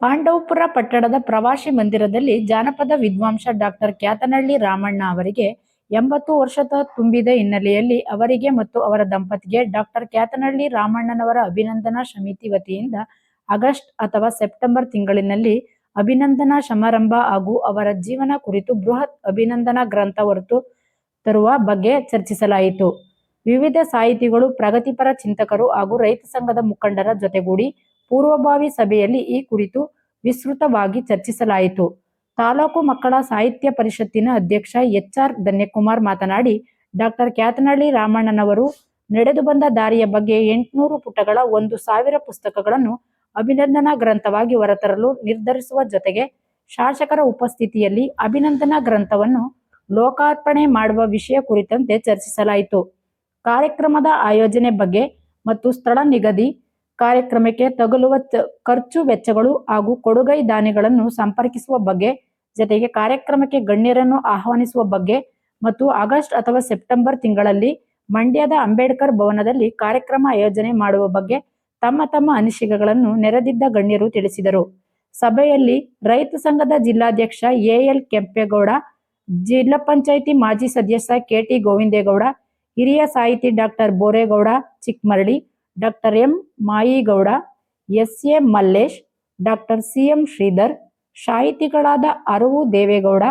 ಪಾಂಡವಪುರ ಪಟ್ಟಣದ ಪ್ರವಾಸಿ ಮಂದಿರದಲ್ಲಿ ಜಾನಪದ ವಿದ್ವಾಂಸ ಡಾಕ್ಟರ್ ಕ್ಯಾತನಹಳ್ಳಿ ರಾಮಣ್ಣ ಅವರಿಗೆ ಎಂಬತ್ತು ವರ್ಷದ ತುಂಬಿದ ಹಿನ್ನೆಲೆಯಲ್ಲಿ ಅವರಿಗೆ ಮತ್ತು ಅವರ ದಂಪತಿಗೆ ಡಾಕ್ಟರ್ ಕ್ಯಾತನಹಳ್ಳಿ ರಾಮಣ್ಣನವರ ಅಭಿನಂದನಾ ಸಮಿತಿ ವತಿಯಿಂದ ಆಗಸ್ಟ್ ಅಥವಾ ಸೆಪ್ಟೆಂಬರ್ ತಿಂಗಳಿನಲ್ಲಿ ಅಭಿನಂದನಾ ಸಮಾರಂಭ ಹಾಗೂ ಅವರ ಜೀವನ ಕುರಿತು ಬೃಹತ್ ಅಭಿನಂದನಾ ಗ್ರಂಥ ಹೊರತು ತರುವ ಬಗ್ಗೆ ಚರ್ಚಿಸಲಾಯಿತು. ವಿವಿಧ ಸಾಹಿತಿಗಳು, ಪ್ರಗತಿಪರ ಚಿಂತಕರು ಹಾಗೂ ರೈತ ಸಂಘದ ಮುಖಂಡರ ಜೊತೆಗೂಡಿ ಪೂರ್ವಭಾವಿ ಸಭೆಯಲ್ಲಿ ಈ ಕುರಿತು ವಿಸ್ತೃತವಾಗಿ ಚರ್ಚಿಸಲಾಯಿತು. ತಾಲೂಕು ಮಕ್ಕಳ ಸಾಹಿತ್ಯ ಪರಿಷತ್ತಿನ ಅಧ್ಯಕ್ಷ ಎಚ್. ಆರ್. ಧನ್ಯಕುಮಾರ್ ಮಾತನಾಡಿ, ಡಾಕ್ಟರ್ ಕ್ಯಾತನಹಳ್ಳಿ ರಾಮಣ್ಣನವರು ನಡೆದು ಬಂದ ದಾರಿಯ ಬಗ್ಗೆ ಎಂಟುನೂರು ಪುಟಗಳ ಒಂದು ಸಾವಿರ ಪುಸ್ತಕಗಳನ್ನು ಅಭಿನಂದನಾ ಗ್ರಂಥವಾಗಿ ಹೊರತರಲು ನಿರ್ಧರಿಸುವ ಜೊತೆಗೆ ಶಾಸಕರ ಉಪಸ್ಥಿತಿಯಲ್ಲಿ ಅಭಿನಂದನಾ ಗ್ರಂಥವನ್ನು ಲೋಕಾರ್ಪಣೆ ಮಾಡುವ ವಿಷಯ ಕುರಿತಂತೆ ಚರ್ಚಿಸಲಾಯಿತು. ಕಾರ್ಯಕ್ರಮದ ಆಯೋಜನೆ ಬಗ್ಗೆ ಮತ್ತು ಸ್ಥಳ ನಿಗದಿ, ಕಾರ್ಯಕ್ರಮಕ್ಕೆ ತಗಲುವ ಖರ್ಚು ವೆಚ್ಚಗಳು ಹಾಗೂ ಕೊಡುಗೈ ದಾನಿಗಳನ್ನು ಸಂಪರ್ಕಿಸುವ ಬಗ್ಗೆ, ಜತೆಗೆ ಕಾರ್ಯಕ್ರಮಕ್ಕೆ ಗಣ್ಯರನ್ನು ಆಹ್ವಾನಿಸುವ ಬಗ್ಗೆ ಮತ್ತು ಆಗಸ್ಟ್ ಅಥವಾ ಸೆಪ್ಟೆಂಬರ್ ತಿಂಗಳಲ್ಲಿ ಮಂಡ್ಯದ ಅಂಬೇಡ್ಕರ್ ಭವನದಲ್ಲಿ ಕಾರ್ಯಕ್ರಮ ಆಯೋಜನೆ ಮಾಡುವ ಬಗ್ಗೆ ತಮ್ಮ ತಮ್ಮ ಅನಿಸಿಕೆಗಳನ್ನು ನೆರೆದಿದ್ದ ಗಣ್ಯರು ತಿಳಿಸಿದರು. ಸಭೆಯಲ್ಲಿ ರೈತ ಸಂಘದ ಜಿಲ್ಲಾಧ್ಯಕ್ಷ ಎಎಲ್ ಕೆಂಪೇಗೌಡ ಕೆಂಪೇಗೌಡ, ಪಂಚಾಯಿತಿ ಮಾಜಿ ಸದಸ್ಯ ಕೆಟಿ ಗೋವಿಂದೇಗೌಡ, ಹಿರಿಯ ಸಾಹಿತಿ ಡಾಕ್ಟರ್ ಬೋರೇಗೌಡ ಚಿಕ್ಕಮರಳಿ, ಡಾ. M. Maigowda, S. A. Mallesh, doctor C. M. Sridhar, ಸಾಹಿತಿಗಳಾದ Aravu Devegowda,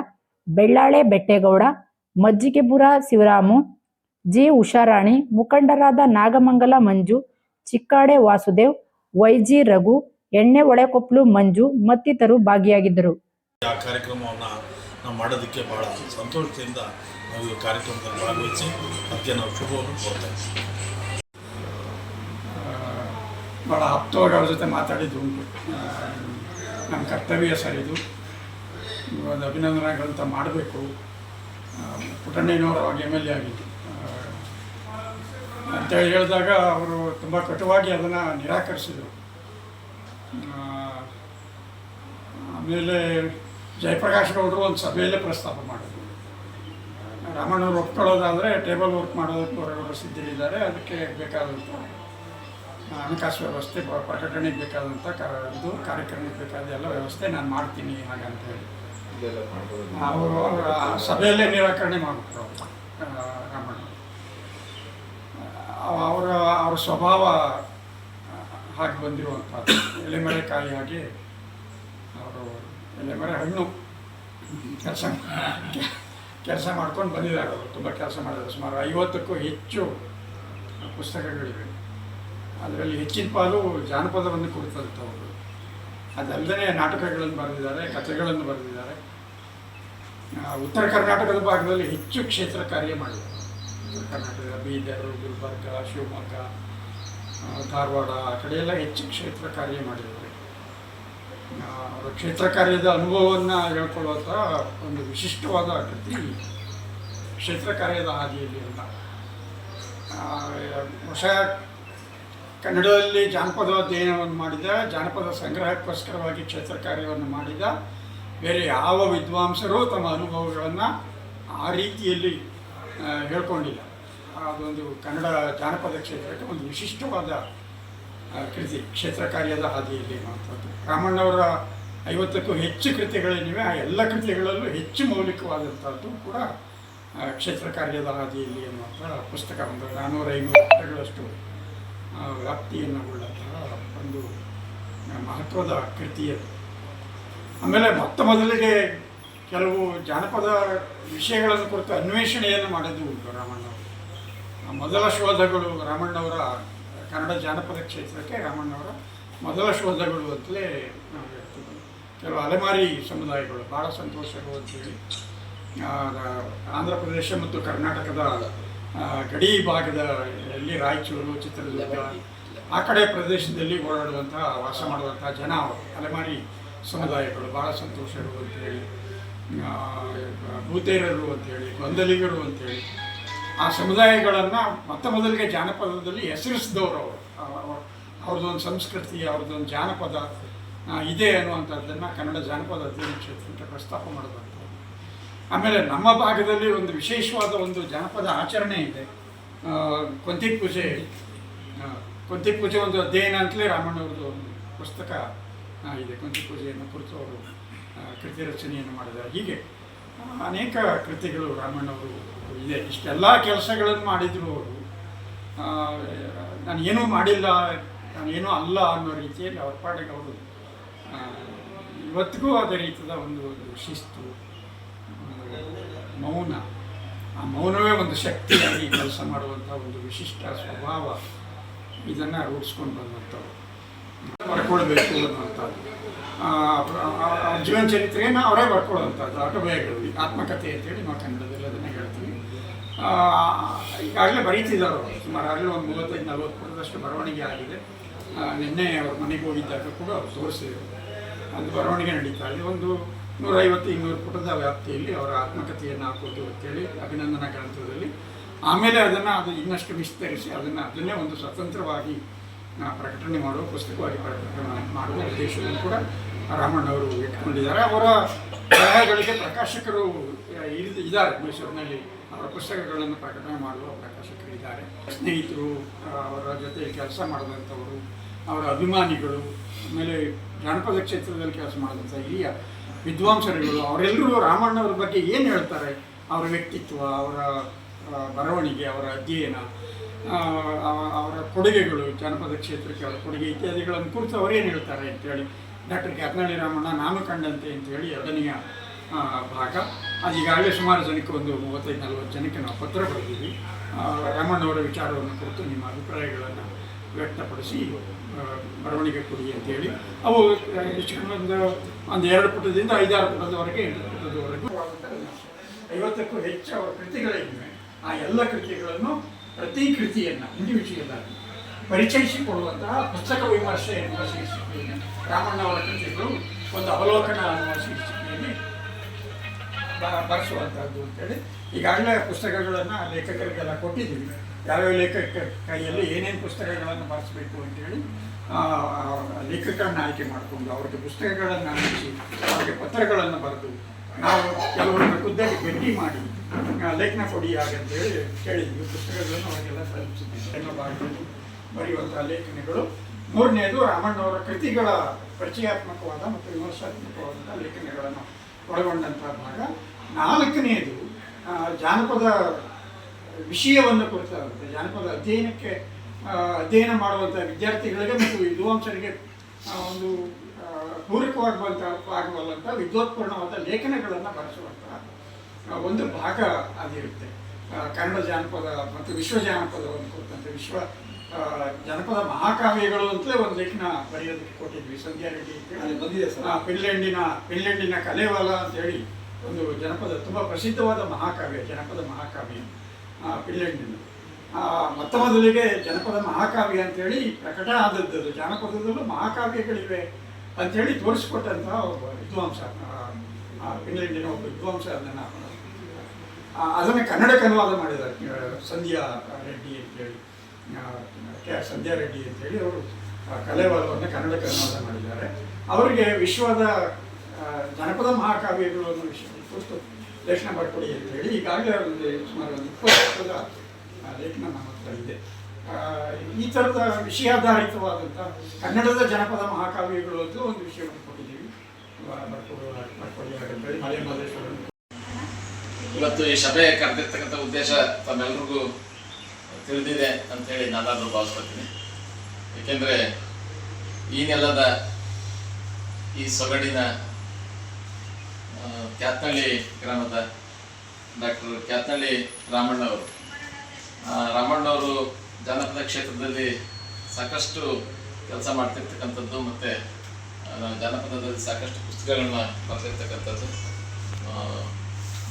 Bellale Bettegowda, Majjigepura Shivaramu, G. Usharani, ಮುಖಂಡರಾದ ನಾಗಮಂಗಲ ಮಂಜು, ಚಿಕ್ಕಾಡೆ ವಾಸುದೇವ್, ವೈ. ಜಿ. ರಘು, ಎಣ್ಣೆ ಹೊಳೆಕೊಪ್ಲು ಮಂಜು ಮತ್ತಿತರರು ಭಾಗಿಯಾಗಿದ್ದರು. ಮಾಡೋದಕ್ಕೆ ಬಹಳ ಸಂತೋಷದಿಂದ ನಾವು ಈ ಕಾರ್ಯಕ್ರಮದಲ್ಲಿ ಭಾಗವಹಿಸಿ ಅದಕ್ಕೆ ನಾವು ಶುಭವನ್ನು ಇದ್ದೀವಿ ಭಾಳ ಅವ್ರ ಜೊತೆ ಮಾತಾಡಿದ್ದು ಉಂಟು. ನಮ್ಮ ಕರ್ತವ್ಯ ಸರ್ ಇದು. ಒಂದು ಅಭಿನಂದನೆಗಳಂತ ಮಾಡಬೇಕು. ಪುಟಣ್ಣಯ್ಯನವರು ಅವಾಗ ಎಂ ಎಲ್ ಎ ಆಗಿದ್ದು. ಅಂತ ಅಂತೇಳಿ ಹೇಳಿದಾಗ ಅವರು ತುಂಬ ಕಟುವಾಗಿ ಅದನ್ನು ನಿರಾಕರಿಸಿದರು. ಆಮೇಲೆ ಜಯಪ್ರಕಾಶ್ ಗೌಡರು ಒಂದು ಸಭೆಯಲ್ಲೇ ಪ್ರಸ್ತಾಪ ಮಾಡಿದ್ರು. ರಾಮಣ್ಣವ್ರು ಒಪ್ಕೊಳ್ಳೋದಾದರೆ ಟೇಬಲ್ ವರ್ಕ್ ಮಾಡೋದಕ್ಕೆ ಅವರವರು ಸಿದ್ಧರಿದ್ದಾರೆ, ಅದಕ್ಕೆ ಬೇಕಾದಂಥ ಹಣಕಾಸು ವ್ಯವಸ್ಥೆ ಪ್ರಕಟಣೆಗೆ ಬೇಕಾದಂಥ ಕ ಇದು ಕಾರ್ಯಕ್ರಮಕ್ಕೆ ಬೇಕಾದ ಎಲ್ಲ ವ್ಯವಸ್ಥೆ ನಾನು ಮಾಡ್ತೀನಿ ಹಾಗಂತ ಹೇಳಿ ಅವರು ಸಭೆಯಲ್ಲೇ ನಿರಾಕರಣೆ ಮಾಡಿಬಿಟ್ರು ರಾಮಣ್ಣ ಅವರ ಅವರ ಸ್ವಭಾವ ಹಾಗೆ ಬಂದಿರುವಂಥದ್ದು. ಎಲೆಮರೆ ಕಾಯಿಯಾಗಿ ಅವರು ಎಲೆಮರೆ ಹಣ್ಣು ಕೆಲಸ ಕೆಲಸ ಮಾಡ್ಕೊಂಡು ಬಂದಿದ್ದಾರೆ ಅವರು ತುಂಬ ಕೆಲಸ ಮಾಡಿದ್ದಾರೆ. ಸುಮಾರು ಐವತ್ತಕ್ಕೂ ಹೆಚ್ಚು ಪುಸ್ತಕಗಳಿವೆ. ಅದರಲ್ಲಿ ಹೆಚ್ಚಿನ ಪಾಲು ಜಾನಪದವನ್ನು ಕುರಿತಂಥವರು ಅದಲ್ಲದೆ ನಾಟಕಗಳನ್ನು ಬರೆದಿದ್ದಾರೆ, ಕಥೆಗಳನ್ನು ಬರೆದಿದ್ದಾರೆ. ಉತ್ತರ ಕರ್ನಾಟಕದ ಭಾಗದಲ್ಲಿ ಹೆಚ್ಚು ಕ್ಷೇತ್ರ ಕಾರ್ಯ ಮಾಡಿದ್ದಾರೆ. ಉತ್ತರ ಕರ್ನಾಟಕದ ಬೀದರ್, ಗುಲ್ಬರ್ಗ, ಶಿವಮೊಗ್ಗ ಧಾರವಾಡ, ಆ ಕಡೆಯೆಲ್ಲ ಹೆಚ್ಚು ಕ್ಷೇತ್ರ ಕಾರ್ಯ ಮಾಡಿದ್ದಾರೆ. ಅವರ ಕ್ಷೇತ್ರ ಕಾರ್ಯದ ಅನುಭವವನ್ನು ಹೇಳ್ಕೊಳ್ಳುವಂಥ ಒಂದು ವಿಶಿಷ್ಟವಾದ ಕೃತಿ ಕ್ಷೇತ್ರ ಕಾರ್ಯದ ಹಾದಿಯಲ್ಲಿ ಅಂತ. ಹೊಸ ಕನ್ನಡದಲ್ಲಿ ಜಾನಪದ ಅಧ್ಯಯನವನ್ನು ಮಾಡಿದ, ಜಾನಪದ ಸಂಗ್ರಹಕ್ಕೋಸ್ಕರವಾಗಿ ಕ್ಷೇತ್ರ ಕಾರ್ಯವನ್ನು ಮಾಡಿದ, ಬೇರೆ ಯಾವ ವಿದ್ವಾಂಸರು ತಮ್ಮ ಅನುಭವಗಳನ್ನು ಆ ರೀತಿಯಲ್ಲಿ ಹೇಳ್ಕೊಂಡಿಲ್ಲ. ಅದೊಂದು ಕನ್ನಡ ಜಾನಪದ ಕ್ಷೇತ್ರಕ್ಕೆ ಒಂದು ವಿಶಿಷ್ಟವಾದ ಕೃತಿ, ಕ್ಷೇತ್ರ ಕಾರ್ಯದ ಹಾದಿಯಲ್ಲಿ ಅನ್ನುವಂಥದ್ದು ರಾಮಣ್ಣವರ ಐವತ್ತಕ್ಕೂ ಹೆಚ್ಚು ಕೃತಿಗಳೇನಿವೆ, ಆ ಎಲ್ಲ ಕೃತಿಗಳಲ್ಲೂ ಹೆಚ್ಚು ಮೌಲಿಕವಾದಂಥದ್ದು ಕೂಡ ಕ್ಷೇತ್ರ ಕಾರ್ಯದ ಹಾದಿಯಲ್ಲಿ ಅನ್ನುವಂಥ ಪುಸ್ತಕ ಒಂದು ನಾನ್ನೂರ ಐನೂರು ಪುಟಗಳಷ್ಟು ವ್ಯಾಪ್ತಿಯನ್ನು ಉಳ್ಳಂತಹ ಒಂದು ಮಹತ್ವದ ಕೃತಿಯದು ಆಮೇಲೆ ಮೊತ್ತ ಮೊದಲಿಗೆ ಕೆಲವು ಜಾನಪದ ವಿಷಯಗಳನ್ನು ಕುರಿತು ಅನ್ವೇಷಣೆಯನ್ನು ಮಾಡಿದ್ದು ಉಂಟು ರಾಮಣ್ಣವರು ಮೊದಲ ಶೋಧಗಳು ರಾಮಣ್ಣವರ, ಕನ್ನಡ ಜಾನಪದ ಕ್ಷೇತ್ರಕ್ಕೆ ರಾಮಣ್ಣವರ ಮೊದಲ ಶೋಧಗಳು ಅಂತಲೇ ನಾವು ಹೇಳ್ತೀವಿ. ಕೆಲವು ಅಲೆಮಾರಿ ಸಮುದಾಯಗಳು, ಭಾಳ ಸಂತೋಷಗಳು ಅಂತೇಳಿ ಆಂಧ್ರ ಪ್ರದೇಶ ಮತ್ತು ಕರ್ನಾಟಕದ ಗಡಿ ಭಾಗದ ಎಲ್ಲಿ ರಾಯಚೂರು, ಚಿತ್ರದುರ್ಗ, ಆ ಕಡೆ ಪ್ರದೇಶದಲ್ಲಿ ಓಡಾಡುವಂಥ ವಾಸ ಮಾಡುವಂಥ ಜನ ಅವರು, ಅಲೆಮಾರಿ ಸಮುದಾಯಗಳು ಭಾಳ ಸಂತೋಷ ಅಂತೇಳಿ ಭೂತೇರರು ಅಂತೇಳಿ ಗೊಂದಲಿಗರು ಅಂತೇಳಿ ಆ ಸಮುದಾಯಗಳನ್ನು ಮೊತ್ತ ಮೊದಲಿಗೆ ಜಾನಪದದಲ್ಲಿ ಹೆಸರಿಸಿದವರು ಅವರು. ಅವ- ಅವ್ರದ್ದೊಂದು ಸಂಸ್ಕೃತಿ ಅವ್ರದ್ದೊಂದು ಜಾನಪದ ಇದೆ ಅನ್ನುವಂಥದ್ದನ್ನು ಕನ್ನಡ ಜಾನಪದ ಅಧ್ಯಯನ ಕ್ಷೇತ್ರ ಪ್ರಸ್ತಾಪ ಮಾಡಿದಂಥದ್ದು ಆಮೇಲೆ ನಮ್ಮ ಭಾಗದಲ್ಲಿ ಒಂದು ವಿಶೇಷವಾದ ಒಂದು ಜಾನಪದ ಆಚರಣೆ ಇದೆ. ಕೊಂತಿ ಪೂಜೆ. ಕೊಂತಿ ಪೂಜೆ ಒಂದು ಅಧ್ಯಯನ ಅಂತಲೇ ರಾಮಣ್ಣವ್ರದ್ದು ಒಂದು ಪುಸ್ತಕ ಇದೆ. ಕೊಂತಿ ಪೂಜೆಯನ್ನು ಕುರಿತು ಅವರು ಕೃತಿ ರಚನೆಯನ್ನು ಮಾಡಿದ್ದಾರೆ. ಹೀಗೆ ಅನೇಕ ಕೃತಿಗಳು ರಾಮಣ್ಣವರು ಇದೆ. ಇಷ್ಟೆಲ್ಲ ಕೆಲಸಗಳನ್ನು ಮಾಡಿದ್ರು ಅವರು. ನಾನು ಏನೂ ಮಾಡಿಲ್ಲ, ನಾನು ಏನೂ ಅಲ್ಲ ಅನ್ನೋ ರೀತಿಯಲ್ಲಿ ಅವ್ರ ಪಾಡಿಗೆ ಅವರು ಇವತ್ತಿಗೂ ಅದೇ ರೀತಿಯ ಒಂದು ಶಿಸ್ತು ಮೌನ. ಆ ಮೌನವೇ ಒಂದು ಶಕ್ತಿಯಾಗಿ ಕೆಲಸ ಮಾಡುವಂಥ ಒಂದು ವಿಶಿಷ್ಟ ಸ್ವಭಾವ. ಇದನ್ನು ರೂಢಿಸ್ಕೊಂಡು ಬಂದಂಥವ್ರು. ಬರ್ಕೊಳ್ಬೇಕು ಅನ್ನುವಂಥದ್ದು. ಜೀವನ ಚರಿತ್ರೆಯನ್ನು ಅವರೇ ಬರ್ಕೊಳ್ಳುವಂಥದ್ದು. ಆಟೋಬಯೋಗ್ರಫಿ, ಆತ್ಮಕಥೆ ಅಂತೇಳಿ ನಾವು ಕನ್ನಡದಲ್ಲಿ ಅದನ್ನು ಹೇಳ್ತೀವಿ. ಈಗಾಗಲೇ ಬರೀತಿದ್ದಾರೆ ಅವರು. ಸುಮಾರು ಆಗಲೇ ಒಂದು ಮೂವತ್ತೈದು, ನಲ್ವತ್ತು ಪುಟದಷ್ಟು ಬರವಣಿಗೆ ಆಗಿದೆ. ನಿನ್ನೆ ಅವ್ರ ಮನೆಗೆ ಹೋಗಿದ್ದಾಗ ಕೂಡ ಅವ್ರು ತೋರಿಸಿದರು. ಅದು ಬರವಣಿಗೆ ನಡೀತಾ ಇದೆ. ಒಂದು ನೂರೈವತ್ತು ಇನ್ನೂರು ಪುಟದ ವ್ಯಾಪ್ತಿಯಲ್ಲಿ ಅವರ ಆತ್ಮಕಥೆಯನ್ನು ಹಾಕೋದು ಅಂತೇಳಿ ಅಭಿನಂದನಾ ಗ್ರಂಥದಲ್ಲಿ. ಆಮೇಲೆ ಅದನ್ನು ಅದು ಇನ್ನಷ್ಟು ವಿಸ್ತರಿಸಿ ಅದನ್ನು ಅದನ್ನೇ ಒಂದು ಸ್ವತಂತ್ರವಾಗಿ ಪ್ರಕಟಣೆ ಮಾಡುವ, ಪುಸ್ತಕವಾಗಿ ಪ್ರಕಟಣೆ ಮಾಡುವ ಉದ್ದೇಶವನ್ನು ಕೂಡ ರಾಮಣ್ಣವರು ಇಟ್ಕೊಂಡಿದ್ದಾರೆ ಅವರ ಬರಹಗಳಿಗೆ ಪ್ರಕಾಶಕರು ಇದ್ದಾರೆ. ಮೈಸೂರಿನಲ್ಲಿ ಅವರ ಪುಸ್ತಕಗಳನ್ನು ಪ್ರಕಟಣೆ ಮಾಡುವ ಪ್ರಕಾಶಕರು ಇದ್ದಾರೆ. ಸ್ನೇಹಿತರು ಅವರ ಜೊತೆ ಕೆಲಸ ಮಾಡಿದಂಥವರು ಅವರ ಅಭಿಮಾನಿಗಳು, ಆಮೇಲೆ ಜಾನಪದ ಕ್ಷೇತ್ರದಲ್ಲಿ ಕೆಲಸ ಮಾಡಿದಂಥ ಹಿರಿಯ ವಿದ್ವಾಂಸರುಗಳು, ಅವರೆಲ್ಲರೂ ರಾಮಣ್ಣವ್ರ ಬಗ್ಗೆ ಏನು ಹೇಳ್ತಾರೆ? ಅವರ ವ್ಯಕ್ತಿತ್ವ, ಅವರ ಬರವಣಿಗೆ, ಅವರ ಅಧ್ಯಯನ ಅವರ ಕೊಡುಗೆಗಳು, ಜಾನಪದ ಕ್ಷೇತ್ರಕ್ಕೆ ಅವರ ಕೊಡುಗೆ ಇತ್ಯಾದಿಗಳನ್ನು ಕುರಿತು ಅವರೇನು ಹೇಳ್ತಾರೆ ಅಂತೇಳಿ ಡಾಕ್ಟರ್ ಕ್ಯಾತ್ನಳ್ಳಿ ರಾಮಣ್ಣ, ನಾನು ಕಂಡಂತೆ ಅಂತೇಳಿ ಎರಡನೆಯ ಭಾಗ. ಅದು ಈಗಾಗಲೇ ಸುಮಾರು ಜನಕ್ಕೆ ಒಂದು ಮೂವತ್ತೈದು, ನಲವತ್ತು ಜನಕ್ಕೆ ನಾವು ಪತ್ರ ಬರೆದಿದ್ದೀವಿ. ರಾಮಣ್ಣವರ ವಿಚಾರವನ್ನು ಕುರಿತು ನಿಮ್ಮ ಅಭಿಪ್ರಾಯಗಳನ್ನು ವ್ಯಕ್ತಪಡಿಸಿ ಬರವಣಿಗೆ ಕೊಡಿ ಅಂತೇಳಿ. ಅವು ಹೆಚ್ಚು ಕಡಿಮೆ ಒಂದು ಒಂದು ಎರಡು ಪುಟದಿಂದ ಐದಾರು ಪುಟದವರೆಗೆ, ಎಂಟು ಪುಟದವರೆಗೂ ಐವತ್ತಕ್ಕೂ ಹೆಚ್ಚು ಅವರ ಕೃತಿಗಳಿವೆ ಆ ಎಲ್ಲ ಕೃತಿಗಳನ್ನು ಪ್ರತಿ ಕೃತಿಯನ್ನು ಇಂಡಿವಿಜುವಲ್ ಆಗಿ ಪರಿಚಯಿಸಿಕೊಡುವಂತಹ ಪುಸ್ತಕ ವಿಮರ್ಶೆ ಎನ್ನುವ ಶೀರ್ಷಿಕೆಯನ್ನು ರಾಮಣ್ಣವರ ಕೃತಿಗಳು ಒಂದು ಅವಲೋಕನ ಅನ್ನುವ ಶೀರ್ಷಿಕೆಯಲ್ಲಿ ಬರೆಸುವಂಥದ್ದು ಅಂತೇಳಿ ಈಗಾಗಲೇ ಪುಸ್ತಕಗಳನ್ನು ಲೇಖಕರಿಗೆಲ್ಲ ಕೊಟ್ಟಿದ್ದೀವಿ. ಯಾವ್ಯಾವ ಲೇಖಕ ಕೈಯಲ್ಲಿ ಏನೇನು ಪುಸ್ತಕಗಳನ್ನು ಬರೆಸಬೇಕು ಅಂತೇಳಿ ಲೇಖಕರನ್ನು ಆಯ್ಕೆ ಮಾಡಿಕೊಂಡು ಅವರಿಗೆ ಪುಸ್ತಕಗಳನ್ನು ಅಂದಿಸಿ ಅವರಿಗೆ ಪತ್ರಗಳನ್ನು ಬರೆದು ನಾವು ಕೆಲವರನ್ನು ಖುದ್ದಾಗಿ ಭೇಟಿ ಮಾಡಿ ಲೇಖನ ಕೊಡಿ ಹಾಗಂತೇಳಿ ಕೇಳಿದ್ವಿ. ಪುಸ್ತಕಗಳನ್ನು ಅವರಿಗೆಲ್ಲ ತಲುಪಿಸಿದ್ದೀವಿ ಎಲ್ಲ ಭಾಗದಲ್ಲಿ ಬರೆಯುವಂಥ ಲೇಖನಗಳು. ಮೂರನೆಯದು ರಾಮಣ್ಣವರ ಕೃತಿಗಳ ಪರಿಚಯಾತ್ಮಕವಾದ ಮತ್ತು ವಿಮರ್ಶಾತ್ಮಕವಾದಂಥ ಲೇಖನಗಳನ್ನು ಒಳಗೊಂಡಂತಹ ಭಾಗ. ನಾಲ್ಕನೆಯದು ಜಾನಪದ ವಿಷಯವನ್ನು ಕುರಿತಾಗುತ್ತೆ ಜಾನಪದ ಅಧ್ಯಯನಕ್ಕೆ ಅಧ್ಯಯನ ಮಾಡುವಂಥ ವಿದ್ಯಾರ್ಥಿಗಳಿಗೆ ಮತ್ತು ವಿದ್ವಾಂಸರಿಗೆ ಒಂದು ಪೂರಕವಾಗುವಂಥ ಆಗುವಲ್ಲಂಥ ವಿದ್ವತ್ಪೂರ್ಣವಾದ ಲೇಖನಗಳನ್ನು ಬಳಸುವಂತಹ ಒಂದು ಭಾಗ ಅದಿರುತ್ತೆ. ಕನ್ನಡ ಜಾನಪದ ಮತ್ತು ವಿಶ್ವ ಜಾನಪದವನ್ನು ಕುರಿತಂತೆ ವಿಶ್ವ ಜನಪದ ಮಹಾಕಾವ್ಯಗಳು ಅಂತಲೇ ಒಂದು ಲೇಖನ ಬರೆಯೋದಕ್ಕೆ ಕೊಟ್ಟಿದ್ವಿ. ಸಂಧ್ಯಾ ರೆಡ್ಡಿ ಅಂತೇಳಿ ಅಲ್ಲಿ ಬಂದಿದೆ ಸರ್. ಫಿನ್ಲೆಂಡಿನ ಫಿನ್ಲೆಂಡಿನ ಕಲೆವಾಲ ಅಂತೇಳಿ ಒಂದು ಜನಪದ ತುಂಬ ಪ್ರಸಿದ್ಧವಾದ ಮಹಾಕಾವ್ಯ ಜನಪದ ಮಹಾಕಾವ್ಯ ಆ, ಮೊತ್ತ ಮೊದಲಿಗೆ ಜನಪದ ಮಹಾಕಾವ್ಯ ಅಂತೇಳಿ ಪ್ರಕಟ ಆದದ್ದು. ಜಾನಪದದಲ್ಲೂ ಮಹಾಕಾವ್ಯಗಳಿವೆ ಅಂತೇಳಿ ತೋರಿಸ್ಕೊಟ್ಟಂತಹ ಒಬ್ಬ ವಿದ್ವಾಂಸ ಪಿಲ್ಲೆಂಡಿನ ಒಬ್ಬ ವಿದ್ವಾಂಸ ಅದನ್ನು ಅದನ್ನು ಕನ್ನಡಕ್ಕೆ ಅನುವಾದ ಮಾಡಿದ್ದಾರೆ ಸಂಧ್ಯಾ ರೆಡ್ಡಿ ಅಂತೇಳಿ. ಕೆ ಸಂಧ್ಯಾ ರೆಡ್ಡಿ ಅಂತೇಳಿ ಅವರು ಆ, ಕಲೆವಾಲವನ್ನು ಕನ್ನಡಕ್ಕೆ ಅನುವಾದ ಮಾಡಿದ್ದಾರೆ. ಅವರಿಗೆ ವಿಶ್ವದ ಜನಪದ ಮಹಾಕಾವ್ಯಗಳು ಅನ್ನೋ ವಿಷಯ. ಕುರಿತು ಲೇಖನ ಬರ್ಕೊಡಿ ಅಂತೇಳಿ ಈಗಾಗಲೇ ಒಂದು ಸುಮಾರು ಒಂದು ಇಪ್ಪತ್ತು ಲೇಖನ ಹತ್ರ ಇದೆ. ಈ ಥರದ ವಿಷಯಾಧಾರಿತವಾದಂಥ ಕನ್ನಡದ ಜನಪದ ಮಹಾಕಾವ್ಯಗಳು ಅಂತ ಒಂದು ವಿಷಯವನ್ನು ಕೊಟ್ಟಿದ್ದೀವಿ. ಇವತ್ತು ಈ ಸಭೆ ಕರೆದಿರ್ತಕ್ಕಂಥ ಉದ್ದೇಶ ತಮ್ಮೆಲ್ರಿಗೂ ತಿಳಿದಿದೆ ಅಂತೇಳಿ ನಾನಾದರೂ ಭಾವಿಸ್ಕೊತೀನಿ ಏಕೆಂದರೆ ಈ ನೆಲದ ಈ ಸೊಗಡಿನ ಕ್ಯಾತ್ನಳ್ಳಿ ಗ್ರಾಮದ ಡಾಕ್ಟರ್ ಕ್ಯಾತ್ನಳ್ಳಿ ರಾಮಣ್ಣವರು. ರಾಮಣ್ಣವರು ಜಾನಪದ ಕ್ಷೇತ್ರದಲ್ಲಿ ಸಾಕಷ್ಟು ಕೆಲಸ ಮಾಡ್ತಿರ್ತಕ್ಕಂಥದ್ದು ಮತ್ತು ಜಾನಪದದಲ್ಲಿ ಸಾಕಷ್ಟು ಪುಸ್ತಕಗಳನ್ನ ಬರೆದಿರ್ತಕ್ಕಂಥದ್ದು.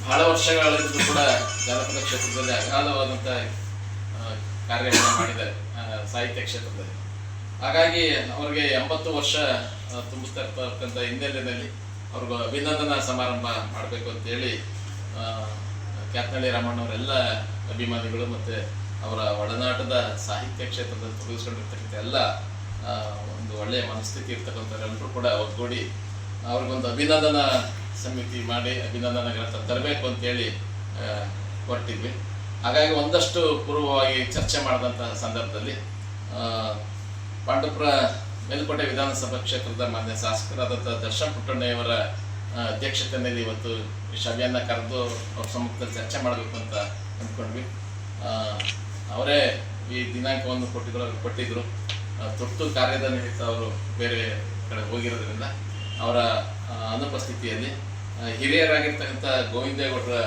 ಬಹಳ ವರ್ಷಗಳಿಂದ ಕೂಡ ಜಾನಪದ ಕ್ಷೇತ್ರದಲ್ಲಿ ಅಗಾಧವಾದಂಥ ಕಾರ್ಯಗಳನ್ನು ಮಾಡಿದ್ದಾರೆ ಸಾಹಿತ್ಯ ಕ್ಷೇತ್ರದಲ್ಲಿ. ಹಾಗಾಗಿ ಅವರಿಗೆ ಎಂಬತ್ತು ವರ್ಷ ತುಂಬಿಸ್ತಾ ಇರ್ತಕ್ಕಂಥ ಹಿನ್ನೆಲೆಯಲ್ಲಿ ಅವ್ರಿಗೂ ಅಭಿನಂದನಾ ಸಮಾರಂಭ ಮಾಡಬೇಕು ಅಂತೇಳಿ ಕ್ಯಾತ್ನಳ್ಳಿ ರಾಮಣ್ಣವರೆಲ್ಲ ಅಭಿಮಾನಿಗಳು ಮತ್ತು ಅವರ ಒಡನಾಟದ ಸಾಹಿತ್ಯ ಕ್ಷೇತ್ರದಲ್ಲಿ ತೊಡಗಿಸ್ಕೊಂಡಿರ್ತಕ್ಕಂಥ ಎಲ್ಲ ಒಂದು ಒಳ್ಳೆಯ ಮನಸ್ಥಿತಿ ಇರ್ತಕ್ಕಂಥವರೆಲ್ಲರೂ ಕೂಡ ಒಗ್ಗೂಡಿ ಅವ್ರಿಗೊಂದು ಅಭಿನಂದನಾ ಸಮಿತಿ ಮಾಡಿ ಅಭಿನಂದನಾ ಗ್ರಂಥ ತರಬೇಕು ಅಂತೇಳಿ ಕೊಟ್ಟಿದ್ವಿ ಹಾಗಾಗಿ ಒಂದಷ್ಟು ಪೂರ್ವವಾಗಿ ಚರ್ಚೆ ಮಾಡಿದಂಥ ಸಂದರ್ಭದಲ್ಲಿ ಆ, ಪಾಂಡವಪುರ ಮೇಲುಕೋಟೆ ವಿಧಾನಸಭಾ ಕ್ಷೇತ್ರದ ಮಾನ್ಯ ಶಾಸಕರಾದಂಥ ದರ್ಶನ್ ಪುಟ್ಟಣ್ಣಯವರ ಅಧ್ಯಕ್ಷತೆ ಅಧ್ಯಕ್ಷತೆಯಲ್ಲಿ ಇವತ್ತು ಈ ಸಭೆಯನ್ನು ಕರೆದು ಅವ್ರ ಸಮ್ಮುಖದಲ್ಲಿ ಚರ್ಚೆ ಮಾಡಬೇಕು ಅಂತ ಅಂದ್ಕೊಂಡ್ವಿ. ಅವರೇ ಈ ದಿನಾಂಕವನ್ನು ಕೊಟ್ಟಿದ್ರು. ಆ, ತುರ್ತು ಕಾರ್ಯದ ನಿಮಿತ್ತ ಅವರು ಬೇರೆ ಕಡೆ ಹೋಗಿರೋದ್ರಿಂದ ಅವರ ಅನುಪಸ್ಥಿತಿಯಲ್ಲಿ ಹಿರಿಯರಾಗಿರ್ತಕ್ಕಂಥ ಗೋವಿಂದೇಗೌಡರ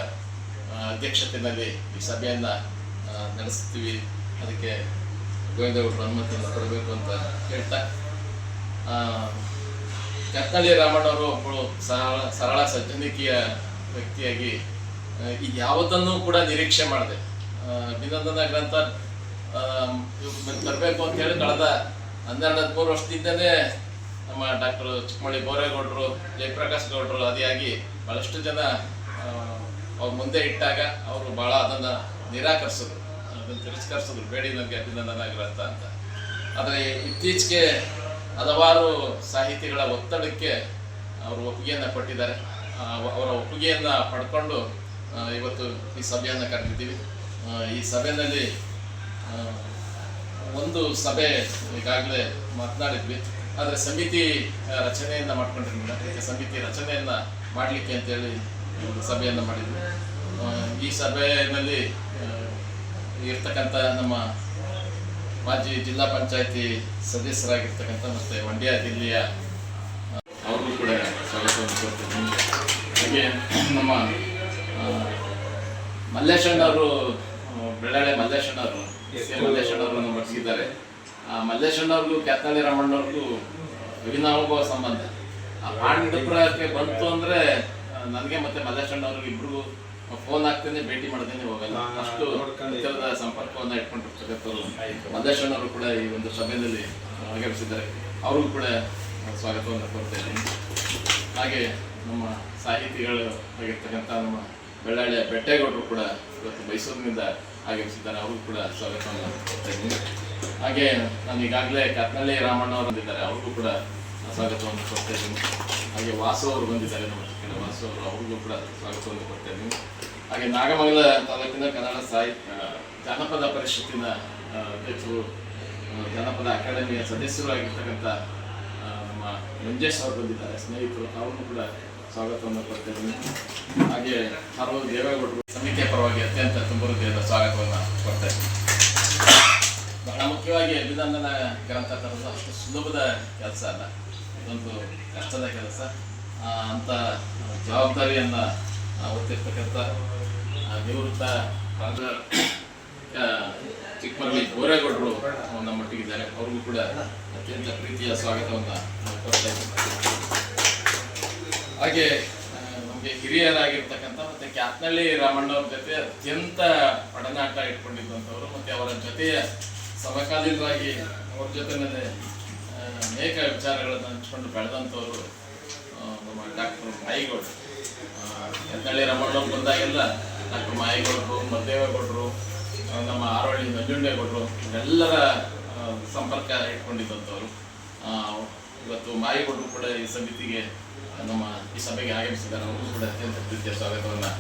ಅಧ್ಯಕ್ಷತೆಯಲ್ಲಿ ಈ ಸಭೆಯನ್ನು ನಡೆಸ್ತೀವಿ. ಅದಕ್ಕೆ ಗೋವಿಂದೇಗೌಡರ ಅನುಮತಿಯನ್ನು ಕೊಡಬೇಕು ಅಂತ ಹೇಳ್ತಾ ಆ, ಕತ್ತಳ್ಳಿ ರಾಮಣ್ಣವರು ಒಬ್ಬಳು ಸರಳ ಸರಳ ಸಜ್ಜನಿಕೆಯ ವ್ಯಕ್ತಿಯಾಗಿ ಈ ಯಾವುದನ್ನು ಕೂಡ ನಿರೀಕ್ಷೆ ಮಾಡಿದೆ. ಅಭಿನಂದನಾ ಗ್ರಂಥ ತರಬೇಕು ಅಂತ ಹೇಳಿ ಕಳೆದ ಹನ್ನೆರಡು ಹದಿಮೂರು ವರ್ಷದಿಂದನೇ ನಮ್ಮ ಡಾಕ್ಟರ್ ಚಿಕ್ಕಮಳ್ಳಿ ಬೋರೇಗೌಡರು ಜಯಪ್ರಕಾಶ್ ಗೌಡರು ಅದಿಯಾಗಿ ಬಹಳಷ್ಟು ಜನ ಅವ್ರ ಮುಂದೆ ಇಟ್ಟಾಗ ಅವರು ಬಹಳ ಅದನ್ನು ನಿರಾಕರಿಸಿದ್ರು. ಅದನ್ನು ತಿರಸ್ಕರಿಸಿದ್ರು. ಬೇಡಿ ನನಗೆ ಅಭಿನಂದನಾ ಗ್ರಂಥ ಅಂತ. ಆದರೆ ಇತ್ತೀಚೆಗೆ ಹಲವಾರು ಸಾಹಿತಿಗಳ ಒತ್ತಡಕ್ಕೆ ಅವರು ಒಪ್ಪಿಗೆಯನ್ನು ಕೊಟ್ಟಿದ್ದಾರೆ. ಅವರ ಒಪ್ಪಿಗೆಯನ್ನು ಪಡ್ಕೊಂಡು ಇವತ್ತು ಈ ಸಭೆಯನ್ನು ಕರೆದಿದ್ದೀವಿ. ಈ ಸಭೆಯಲ್ಲಿ ಒಂದು ಸಭೆ ಈಗಾಗಲೇ ಮಾತನಾಡಿದ್ವಿ. ಆದರೆ ಸಮಿತಿ ರಚನೆಯನ್ನು ಮಾಡ್ಕೊಂಡಿರಲಿಲ್ಲ. ಸಮಿತಿ ರಚನೆಯನ್ನು ಮಾಡಲಿಕ್ಕೆ ಅಂತೇಳಿ ಒಂದು ಸಭೆಯನ್ನು ಮಾಡಿದ್ವಿ. ಈ ಸಭೆಯಲ್ಲಿ ಇರ್ತಕ್ಕಂಥ ನಮ್ಮ ಮಾಜಿ ಜಿಲ್ಲಾ ಪಂಚಾಯತಿ ಸದಸ್ಯರಾಗಿರ್ತಕ್ಕಂಥ ಮತ್ತೆ ಮಂಡ್ಯ ಜಿಲ್ಲೆಯ ಅವ್ರಿಗೂ ಕೂಡ ಸ್ವಾಗತವನ್ನು ಕೊಡ್ತೀನಿ ಹಾಗೆ ನಮ್ಮ ಮಲ್ಲೇಶಣ್ಣವರು ಆ, ಬೆಳ್ಳಾಳೆ ಮಲ್ಲೇಶಣ್ಣವರು ಎಸ್ ಎ ಮಲ್ಲೇಶಣ್ಣವರು ನಮ್ಮ ಬರ್ಸಿದ್ದಾರೆ ಆ ಮಲ್ಲೇಶಣ್ಣವ್ರಿಗೂ ಕ್ಯಾತ್ನಳ್ಳಿ ರಾಮಣ್ಣವ್ರಿಗೂ ಅವಿನಾಭಾವ ಸಂಬಂಧ. ಆ ಪಾಂಡಪುರಕ್ಕೆ ಬಂತು ಅಂದ್ರೆ ನನಗೆ ಮತ್ತೆ ಮಲ್ಲೇಶಣ್ಣವ್ರಿಗೆ ಇಬ್ರಿಗೂ ಫೋನ್ ಹಾಕ್ತೇನೆ ಭೇಟಿ ಮಾಡ್ತೇನೆ ಹೋಗಲ್ಲ ಅಷ್ಟು ಹತ್ತಿರದ ಸಂಪರ್ಕವನ್ನ ಇಟ್ಕೊಂಡಿರ್ತಕ್ಕಂಥವ್ರು ಅವರು ಕೂಡ ಈ ಒಂದು ಸಭೆಯಲ್ಲಿ ಭಾಗವಹಿಸಿದ್ದಾರೆ. ಅವ್ರಿಗೂ ಕೂಡ ಸ್ವಾಗತವನ್ನು ಕೊಡ್ತೇನೆ ಇದ್ದೀನಿ. ಹಾಗೆ ನಮ್ಮ ಸಾಹಿತಿಗಳು ಆಗಿರ್ತಕ್ಕಂಥ ನಮ್ಮ ಬೆಳ್ಳಾಳಿಯ ಬೆಟ್ಟೇಗೌಡರು ಕೂಡ ಇವತ್ತು ಮೈಸೂರಿನಿಂದ ಆಗಮಿಸಿದ್ದಾರೆ ಅವ್ರಿಗೂ ಕೂಡ ಸ್ವಾಗತವನ್ನು ಕೊಡ್ತಾ ಇದ್ದೀನಿ. ಹಾಗೆ ನಾನು ಈಗಾಗಲೇ ಕತ್ನಳ್ಳಿ ರಾಮಣ್ಣ ಅವರು ಬಂದಿದ್ದಾರೆ. ಅವ್ರಿಗೂ ಕೂಡ ಸ್ವಾಗತವನ್ನು ಕೊಡ್ತಾ ಇದ್ದೀನಿ ಹಾಗೆ ವಾಸು ಅವರು ಬಂದಿದ್ದಾರೆ ನಮ್ಮ ವಾಸು ಅವರು ಅವ್ರಿಗೂ ಕೂಡ ಸ್ವಾಗತವನ್ನು ಕೊಡ್ತಾ ಇದ್ದೀನಿ ಹಾಗೆ ನಾಗಮಂಗಲ ತಾಲೂಕಿನ ಕನ್ನಡ ಸಾಹಿತ್ಯ ಜಾನಪದ ಪರಿಷತ್ತಿನ ಅಧ್ಯಕ್ಷರು ಜಾನಪದ ಅಕಾಡೆಮಿಯ ಸದಸ್ಯರು ಆಗಿರ್ತಕ್ಕಂಥ ಆ, ನಮ್ಮ ಮಂಜೇಶ್ ಅವರು ಬಂದಿದ್ದಾರೆ. ಸ್ನೇಹಿತರು ಅವ್ರನ್ನು ಕೂಡ ಸ್ವಾಗತವನ್ನು ಕೊಡ್ತಾ ಇದ್ದೀನಿ ಹಾಗೆ ಹಲವು ದೇವೇಗೌಡರು ಸಮಿತಿಯ ಪರವಾಗಿ ಅತ್ಯಂತ ತುಂಬ ಹೃದಯದ ಸ್ವಾಗತವನ್ನು ಕೊಡ್ತಾ ಇದ್ದೀನಿ ಬಹಳ ಮುಖ್ಯವಾಗಿ ಅಭಿನಂದನ ಗ್ರಂಥ ತರೋದು ಅಷ್ಟು ಸುಲಭದ ಕೆಲಸ ಅಲ್ಲ. ಇದೊಂದು ಕಷ್ಟದ ಕೆಲಸ ಅಂತ ಜವಾಬ್ದಾರಿಯನ್ನು ಹೊತ್ತಿರ್ತಕ್ಕಂಥ ನಿವೃತ್ತ ರಾಜ ಆ, ನಮ್ಮ ಗೋರೇಗೌಡರು ಇದ್ದಾರೆ ಅವ್ರಿಗೂ ಕೂಡ ಅತ್ಯಂತ ಪ್ರೀತಿಯ ಸ್ವಾಗತವನ್ನು ಕೊಡ್ತಾ ಇದ್ದೀನಿ ಹಾಗೆ ನಮಗೆ ಹಿರಿಯರಾಗಿರ್ತಕ್ಕಂಥ ಮತ್ತು ಕ್ಯಾತ್ನಳ್ಳಿ ರಾಮಣ್ಣವ್ರ ಜೊತೆ ಅತ್ಯಂತ ಪಡನಾಟ ಇಟ್ಕೊಂಡಿದ್ದಂಥವ್ರು ಮತ್ತು ಅವರ ಜೊತೆಯ ಸಮಕಾಲೀನರಾಗಿ ಅವ್ರ ಜೊತೆ ಅನೇಕ ವಿಚಾರಗಳನ್ನು ಹಂಚ್ಕೊಂಡು ಬೆಳೆದಂಥವರು ಡಾಕ್ಟರ್ ಮಾಯಿಗೌಡ್ರು. ಕ್ಯಾತ್ನಳ್ಳಿ ರಾಮಣ್ಣವ್ರು ಬಂದಾಗೆಲ್ಲ ಡಾಕ್ಟರ್ ಮಾಯಿಗೌಡರು, ಮದ್ದೇವೇಗೌಡರು ನಮ್ಮ ಆರೋಳಿ ನಂಜುಂಡೇಗೌಡರು ಎಲ್ಲರ ಸಂಪರ್ಕ ಇಟ್ಕೊಂಡಿದ್ದಂಥವ್ರು. ಇವತ್ತು ಮಾಯಿಗೌಡರು ಕೂಡ ಈ ಸಮಿತಿಗೆ ನಮ್ಮ ಈ ಸಭೆಗೆ ಆಗಮಿಸಿದ್ದಾರೆ. ಅವರು ಕೂಡ ಅತ್ಯಂತ ಪ್ರೀತಿಯ ಸ್ವಾಗತವನ್ನು